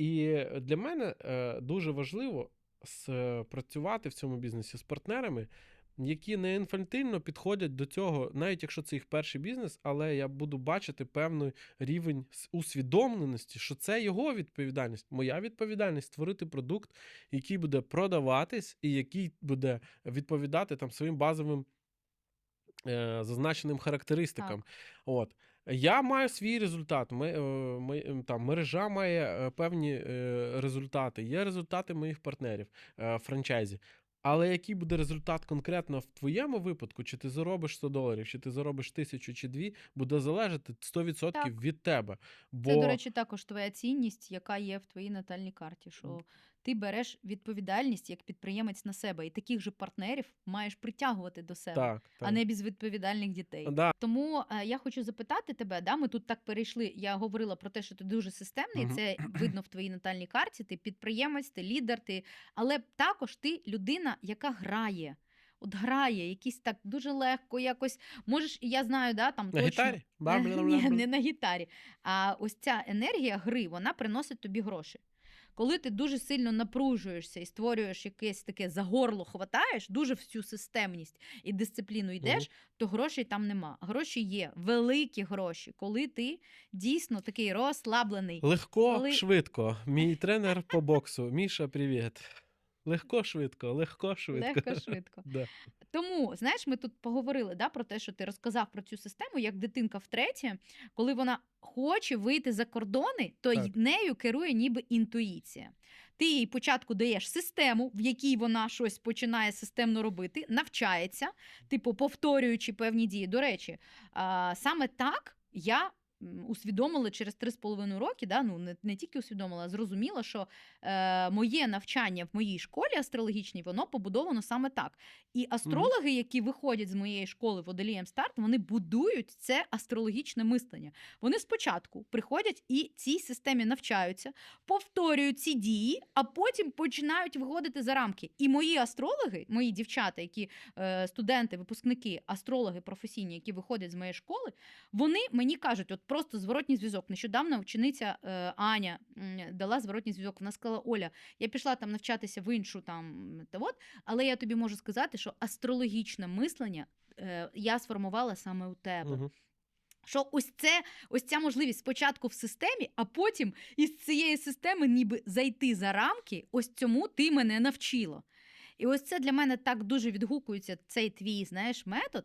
І для мене е, дуже важливо с- працювати в цьому бізнесі з партнерами, які не інфантильно підходять до цього, навіть якщо це їх перший бізнес, але я буду бачити певний рівень усвідомленості, що це його відповідальність. Моя відповідальність створити продукт, який буде продаватись і який буде відповідати там своїм базовим е, зазначеним характеристикам. От. Я маю свій результат. Ми, е, ми, там, мережа має е, певні е, результати. Є результати моїх партнерів франчайзі. Але який буде результат конкретно в твоєму випадку, чи ти заробиш 100 доларів, чи ти заробиш тисячу чи дві, буде залежати 100% Так. від тебе. Бо Це, до речі, також твоя цінність, яка є в твоїй натальній карті. Що ти береш відповідальність як підприємець на себе, і таких же партнерів маєш притягувати до себе, так, так. а не безвідповідальних дітей. Да. Тому е, я хочу запитати тебе, да, ми тут так перейшли. Я говорила про те, що ти дуже системний. Мгм. Це видно в твоїй натальній карті. Ти підприємець, ти лідер, ти, але також ти людина, яка грає. От грає, якісь так дуже легко, якось можеш, я знаю, да, там На точно гітарі? Ні, Бам-бам-бам-бам. не на гітарі. А ось ця енергія гри, вона приносить тобі гроші. Коли ти дуже сильно напружуєшся і створюєш якесь таке за горло хватаєш, дуже всю системність і дисципліну йдеш, то грошей там нема. Гроші є, великі гроші, коли ти дійсно такий розслаблений. Легко, Коли- швидко. Мій тренер по боксу. Міша, привіт. Легко, швидко, легко, швидко. Легко, швидко. Да. Тому, знаєш, ми тут поговорили да, про те, що ти розказав про цю систему, як дитинка втретє, коли вона хоче вийти за кордони, то Так. нею керує ніби інтуїція. Ти їй спочатку даєш систему, в якій вона щось починає системно робити, навчається, типу повторюючи певні дії. До речі, саме так я. Усвідомила через 3,5 роки, да, ну не, не тільки усвідомила, а зрозуміла, що е, моє навчання в моїй школі астрологічній, воно побудовано саме так. І астрологи, які виходять з моєї школи Водолієм Старт, вони будують це астрологічне мислення. Вони спочатку приходять і цій системі навчаються, повторюють ці дії, а потім починають виходити за рамки. І мої астрологи, мої дівчата, які е, студенти, випускники, астрологи професійні, які виходять з моєї школи, вони мені кажуть, от просто зворотній зв'язок. Нещодавно учениця е, Аня дала зворотній зв'язок. Вона сказала: Оля, я пішла там навчатися в іншу там та от, але я тобі можу сказати, що астрологічне мислення е, я сформувала саме у тебе. Мгм. Що ось це, ось ця можливість спочатку в системі, а потім із цієї системи ніби зайти за рамки, ось цьому ти мене навчила. І ось це для мене так дуже відгукується цей твій, знаєш, метод,